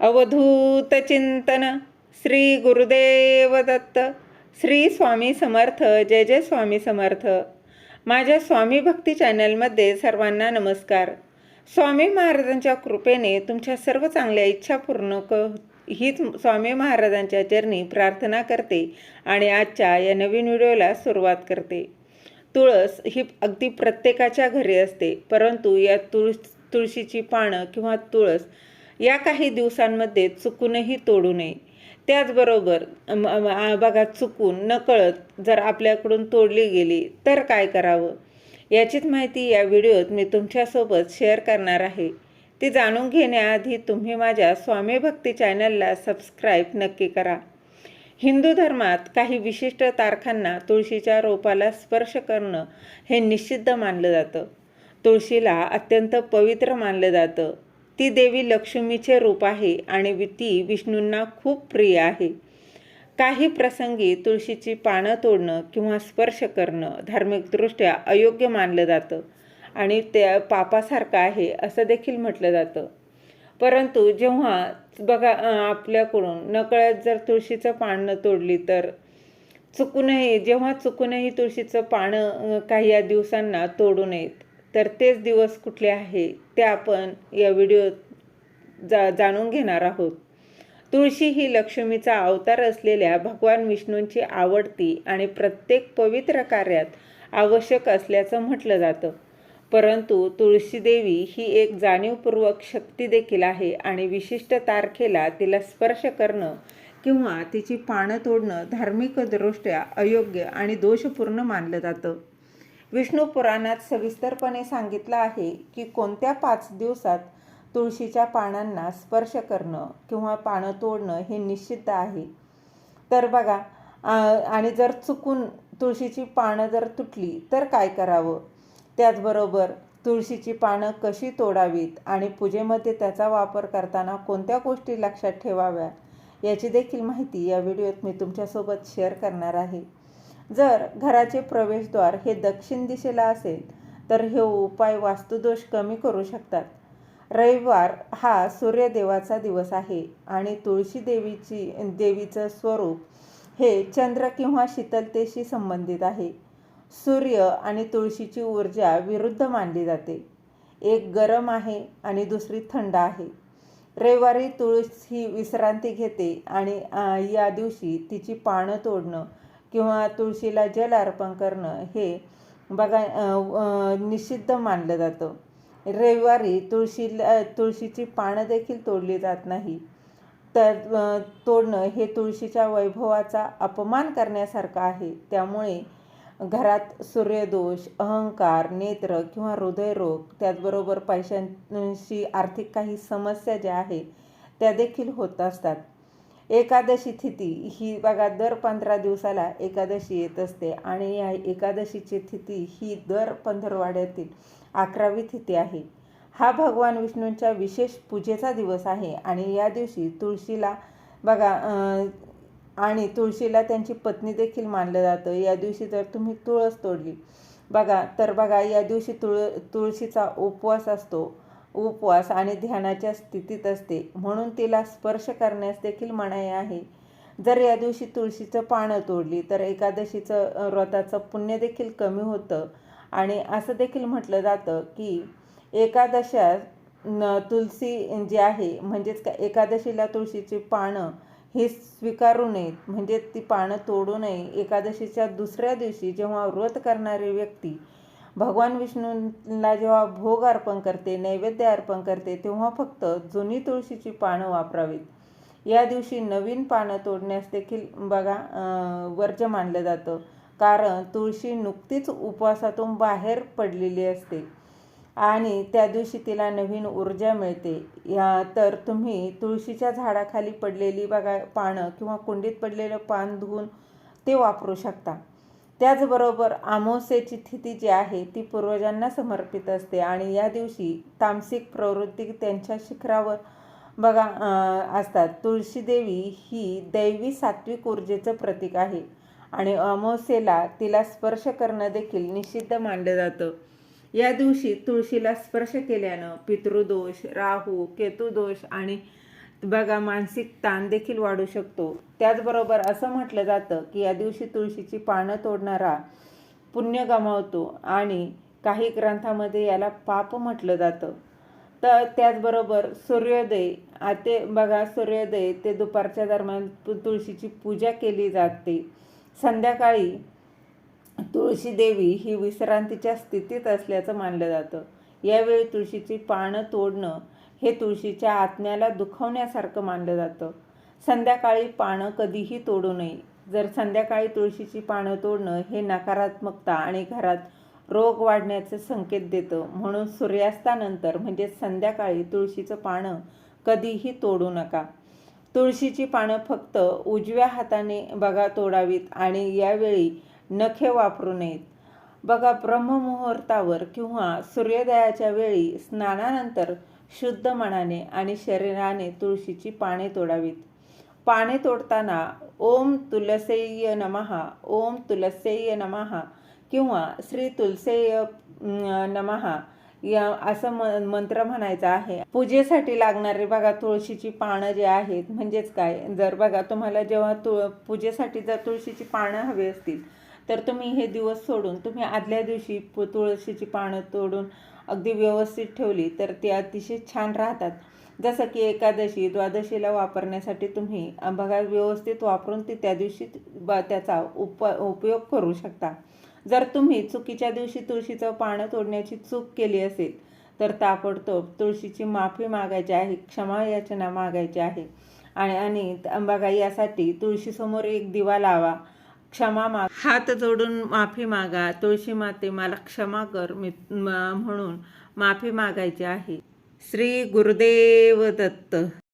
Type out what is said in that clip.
अवधूत चिंतन श्री गुरुदेव दत्त श्री स्वामी समर्थ जय जय स्वामी समर्थ. माझ्या स्वामी भक्ती चॅनलमध्ये सर्वांना नमस्कार. स्वामी महाराजांच्या कृपेने तुमच्या सर्व चांगल्या इच्छा पूर्ण क हीच स्वामी महाराजांच्या चरणी प्रार्थना करते आणि आजच्या या नवीन व्हिडिओला सुरुवात करते. तुळस ही अगदी प्रत्येकाच्या घरी असते परंतु या तुळस तुळशीची पानं किंवा तुळस या काही दिवसांमध्ये चुकूनही तोडू नये. त्याचबरोबर बघा चुकून नकळत जर आपल्याकडून तोडली गेली तर काय करावं? याचीच माहिती या व्हिडिओत मी तुमच्यासोबत शेअर करणार आहे. ती जाणून घेण्याआधी तुम्ही माझ्या स्वामी भक्ती चॅनलला सबस्क्राईब नक्की करा. हिंदू धर्मात काही विशिष्ट तारखांना तुळशीच्या रोपाला स्पर्श करणं हे निषिद्ध मानलं जातं. तुळशीला अत्यंत पवित्र मानलं जातं. ती देवी लक्ष्मीचे रूप आहे आणि ती विष्णूंना खूप प्रिय आहे. काही प्रसंगी तुळशीची पानं तोडणं किंवा स्पर्श करणं धार्मिकदृष्ट्या अयोग्य मानलं जातं आणि त्या पापासारखं आहे असं देखील म्हटलं जातं. परंतु जेव्हा बघा आपल्याकडून नकळत जर तुळशीचं पानं तोडली तर चुकूनही जेव्हा चुकूनही तुळशीचं पानं काही या दिवसांना तोडू नयेत. तर तेच दिवस कुठले आहे ते आपण या व्हिडिओत जा जाणून घेणार आहोत. तुळशी ही लक्ष्मीचा अवतार असलेल्या भगवान विष्णूंची आवडती आणि प्रत्येक पवित्र कार्यात आवश्यक असल्याचं म्हटलं जातं. परंतु तुळशी देवी ही एक जाणीवपूर्वक शक्ती देखील आहे आणि विशिष्ट तारखेला तिला स्पर्श करणं किंवा तिची पानं तोडणं धार्मिकदृष्ट्या अयोग्य आणि दोषपूर्ण मानलं जातं. विष्णू पुराणात सविस्तरपणे सांगितलं आहे की कोणत्या पाच दिवसात तुळशीच्या पानांना स्पर्श करणं किंवा पानं तोडणं हे निश्चित आहे. तर बघा आणि जर चुकून तुळशीची पानं जर तुटली तर काय करावं? त्याचबरोबर तुळशीची पानं कशी तोडावीत आणि पूजेमध्ये त्याचा वापर करताना कोणत्या गोष्टी लक्षात ठेवाव्या याची देखील माहिती या व्हिडिओत मी तुमच्यासोबत शेअर करणार आहे. जर घराचे प्रवेशद्वार हे दक्षिण दिशेला असेल तर हे उपाय वास्तुदोष कमी करू शकतात. रविवार हा सूर्यदेवाचा दिवस आहे आणि तुळशी देवीची देवीचं स्वरूप हे चंद्र किंवा शीतलतेशी संबंधित आहे. सूर्य आणि तुळशीची ऊर्जा विरुद्ध मानली जाते. एक गरम आहे आणि दुसरी थंड आहे. रविवारी तुळस ही विश्रांती घेते आणि या दिवशी तिची पानं तोडणं किंवा तुळशीला जल अर्पण करणं हे बघा निषिद्ध मानलं जातं. रविवारी तुळशीला तुळशीची पानं देखील तोडली जात नाही. तर तोडणं हे तुळशीच्या वैभवाचा अपमान करण्यासारखं आहे. त्यामुळे घरात सूर्यदोष अहंकार नेत्र किंवा हृदयरोग त्याचबरोबर पैशांशी आर्थिक काही समस्या ज्या आहे त्या देखील होत असतात. एकादशी तिथी ही बघा दर पंधरा दिवसाला एकादशी येत असते आणि या एकादशीची तिथी ही दर पंधरवाड्यातील अकरावी तिथी आहे. हा भगवान विष्णूंच्या विशेष पूजेचा दिवस आहे आणि या दिवशी तुळशीला बघा आणि तुळशीला त्यांची पत्नी देखील मानलं जातं. या दिवशी जर तुम्ही तुळस तोडली बघा तर बघा या दिवशी तुळ तुळशीचा उपवास असतो. उपवास आणि ध्यानाच्या स्थितीत असते. म्हणून तिला स्पर्श करण्यास देखील मनाई आहे. जर या दिवशी तुळशीचं पानं तोडली तर एकादशीचं व्रताचं पुण्य देखील कमी होतं. आणि असं देखील म्हटलं जातं की एकादशा न तुलसी जी आहे म्हणजेच का एकादशीला तुळशीची पानं हे स्वीकारू नयेत. म्हणजे ती पानं तोडू नये. एकादशीच्या दुसऱ्या दिवशी जेव्हा व्रत करणारी व्यक्ती भगवान विष्णूंना जेव्हा भोग अर्पण करते नैवेद्य अर्पण करते तेव्हा फक्त जुनी तुळशीची पानं वापरावीत. या दिवशी नवीन पानं तोडण्यास देखील बघा वर्ज्य मानलं जातं. कारण तुळशी नुकतीच उपवासातून बाहेर पडलेली असते. आणि त्या दिवशी तिला नवीन ऊर्जा मिळते. या तर तुम्ही तुळशीच्या झाडाखाली पडलेली बघा पानं किंवा कुंडीत पडलेलं पान धुवून ते वापरू शकता. त्याचबरोबर आमोसेची तिथी जी आहे ती पूर्वजांना समर्पित असते. आणि या दिवशी तामसिक प्रवृत्ती त्यांच्या शिखरावर बघा असतात. तुळशी देवी ही दैवी सात्विक ऊर्जेचं प्रतीक आहे आणि अमावस्येला तिला स्पर्श करणं देखील निषिद्ध मानलं जातं. या दिवशी तुळशीला स्पर्श केल्यानं पितृदोष राहू केतुदोष आणि बघा मानसिक ताण देखील वाढू शकतो. त्याचबरोबर असं म्हटलं जातं की या दिवशी तुळशीची पानं तोडणारा पुण्य गमावतो आणि काही ग्रंथामध्ये याला पाप म्हटलं जातं. तर त्याचबरोबर सूर्योदय आते ते बघा सूर्योदय ते दुपारच्या दरम्यान तुळशीची पूजा केली जाते. संध्याकाळी तुळशी देवी ही विश्रांतीच्या स्थितीत असल्याचं मानलं जातं. यावेळी तुळशीची पानं तोडणं हे तुळशीच्या आत्म्याला दुखवण्यासारखं मानलं जातं. संध्याकाळी पानं कधीही तोडू नये. जर संध्याकाळी तुळशीची पानं तोडणं हे नकारात्मकता आणि घरात रोग वाढण्याचे संकेत देतं. म्हणून सूर्यास्तानंतर म्हणजे संध्याकाळी तुळशीचं पानं कधीही तोडू नका. तुळशीची पानं फक्त उजव्या हाताने बघा तोडावीत आणि यावेळी नखे वापरू नयेत. बघा ब्रह्ममुहूर्तावर किंवा सूर्योदयाच्या वेळी स्नानानंतर शुद्ध मनाने आणि शरीराने तुळशीची पाने तोडावीत. पाने तोडताना ओम तुलसेय नमहा ओम तुलसेय नमहा किंवा श्री तुलसेय नमहा या असं म मंत्र म्हणायचा आहे. पूजेसाठी लागणारे बघा तुळशीची पानं जे आहेत म्हणजेच काय? जर बघा तुम्हाला जेव्हा तुळ पूजेसाठी जर तुळशीची पानं हवी असतील तर तुम्ही हे दिवस सोडून तुम्ही आदल्या दिवशी पु तुळशीची पानं तोडून अगदी व्यवस्थित ठेवली तर ती अतिशय छान राहतात. जसं की एकादशी द्वादशीला वापरण्यासाठी तुम्ही बघा व्यवस्थित वापरून ती त्या दिवशी त्याचा उप उपयोग करू शकता. जर तुम्ही चुकीच्या दिवशी तुळशीचं पानं तोडण्याची चूक केली असेल तर ताबडतोब तुळशीची माफी मागायची आहे क्षमा याचना मागायची आहे. आणि आणि बघा यासाठी तुळशीसमोर एक दिवा लावा. क्षमा माग हात जोडून माफी मागा तुळशी माते मला क्षमा कर मी म्हणून माफी मागायची आहे. श्री गुरुदेव दत्त.